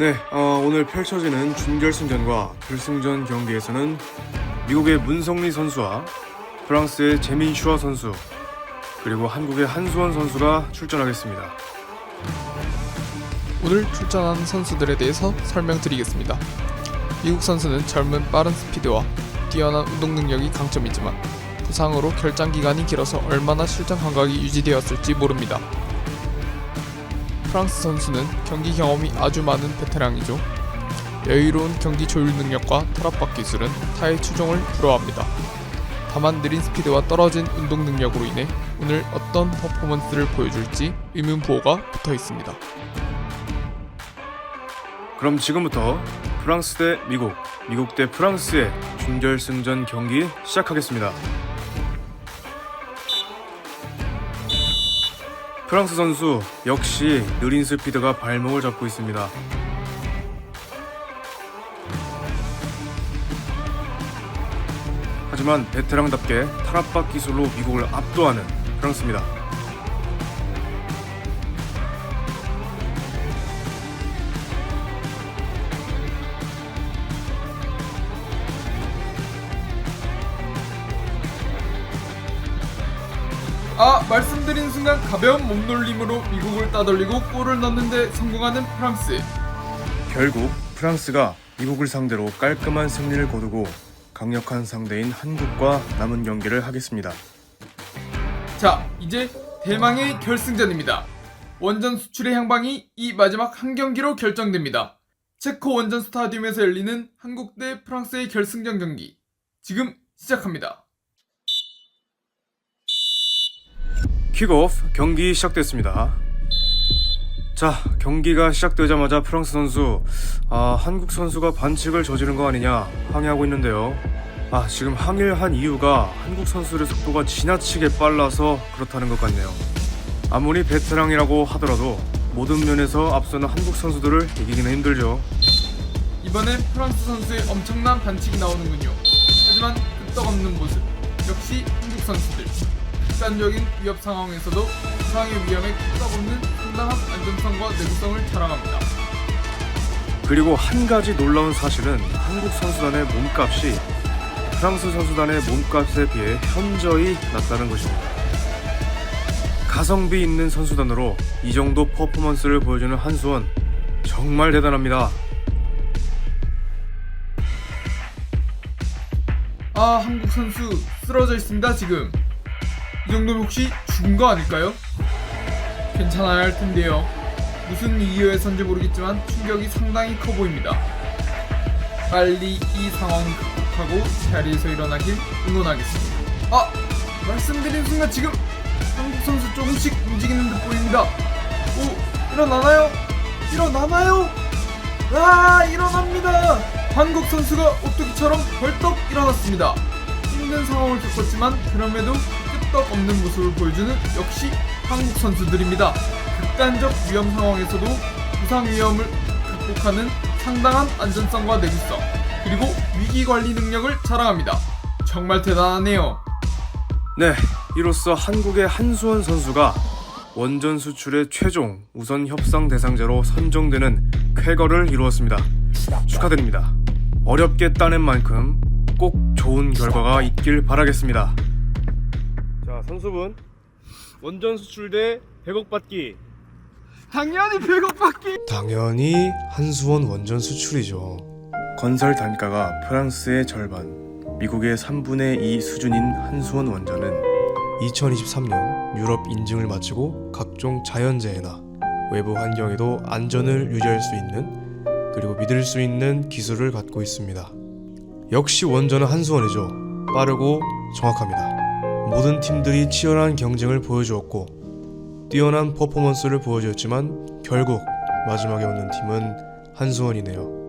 네, 어, 오늘 펼쳐지는 준결승전과 결승전 경기에서는 미국의 문성리 선수와 프랑스의 제민 슈아 선수 그리고 한국의 한수원 선수가 출전하겠습니다. 오늘 출전한 선수들에 대해서 설명드리겠습니다. 미국 선수는 젊은 빠른 스피드와 뛰어난 운동 능력이 강점이지만 부상으로 결장 기간이 길어서 얼마나 실전 감각이 유지되었을지 모릅니다. 프랑스 선수는 경기 경험이 아주 많은 베테랑이죠. 여유로운 경기 조율 능력과 탈압박 기술은 타의 추종을 불허합니다. 다만 느린 스피드와 떨어진 운동 능력으로 인해 오늘 어떤 퍼포먼스를 보여줄지 의문부호가 붙어 있습니다. 그럼 지금부터 프랑스 대 미국, 미국 대 프랑스의 준결승전 경기 시작하겠습니다. 프랑스 선수 역시 느린 스피드가 발목을 잡고 있습니다. 하지만 베테랑답게 탈압박 기술로 미국을 압도하는 프랑스입니다. 아 말씀드린 순간 가벼운 몸놀림으로 미국을 따돌리고 골을 넣는데 성공하는 프랑스. 결국 프랑스가 미국을 상대로 깔끔한 승리를 거두고 강력한 상대인 한국과 남은 경기를 하겠습니다. 자 이제 대망의 결승전입니다. 원전 수출의 향방이 이 마지막 한 경기로 결정됩니다. 체코 원전 스타디움에서 열리는 한국 대 프랑스의 결승전 경기 지금 시작합니다 킥오프 경기 시작됐습니다. 자 경기가 시작되자마자 프랑스 선수 아 한국 선수가 반칙을 저지른 거 아니냐 항의하고 있는데요. 아 지금 항의를 한 이유가 한국 선수들의 속도가 지나치게 빨라서 그렇다는 것 같네요. 아무리 베테랑이라고 하더라도 모든 면에서 앞서는 한국 선수들을 이기기는 힘들죠. 이번엔 프랑스 선수의 엄청난 반칙이 나오는군요. 하지만 끄떡없는 모습. 역시 한국 선수들. 극단적인 위협 상황에서도 부상의 위험에 끄떡없는 상당한 안전성과 내구성을 자랑합니다. 그리고 한 가지 놀라운 사실은 한국 선수단의 몸값이 프랑스 선수단의 몸값에 비해 현저히 낮다는 것입니다. 가성비 있는 선수단으로 이 정도 퍼포먼스를 보여주는 한수원 정말 대단합니다. 아, 한국 선수 쓰러져 있습니다, 지금. 이 정도면 혹시 죽은 거 아닐까요? 괜찮아야 할 텐데요. 무슨 이유에선지 모르겠지만 충격이 상당히 커 보입니다. 빨리 이 상황을 극복하고 자리에서 일어나길 응원하겠습니다. 아! 말씀드린 순간 지금 한국 선수 조금씩 움직이는 듯 보입니다. 오! 일어나나요? 일어나나요? 아! 일어납니다! 한국 선수가 오뚜기처럼 벌떡 일어났습니다. 힘든 상황을 겪었지만 그럼에도 끄떡 없는 모습을 보여주는 역시 한국 선수들입니다. 극단적 위험 상황에서도 부상 위험을 극복하는 상당한 안전성과 내구성 그리고 위기 관리 능력을 자랑합니다. 정말 대단하네요. 네, 이로써 한국의 한수원 선수가 원전 수출의 최종 우선 협상 대상자로 선정되는 쾌거를 이루었습니다. 축하드립니다. 어렵게 따낸 만큼 꼭 좋은 결과가 있길 바라겠습니다. 자, 선수분 원전 수출 대 100억 받기. 당연히 100억 받기! 당연히 한수원 원전 수출이죠. 건설 단가가 프랑스의 절반, 미국의 3분의 2 수준인 한수원 원전은 2023년 유럽 인증을 마치고 각종 자연재해나 외부 환경에도 안전을 유지할 수 있는 그리고 믿을 수 있는 기술을 갖고 있습니다. 역시 원전은 한수원이죠. 빠르고 정확합니다. 모든 팀들이 치열한 경쟁을 보여주었고 뛰어난 퍼포먼스를 보여주었지만 결국 마지막에 오는 팀은 한수원이네요.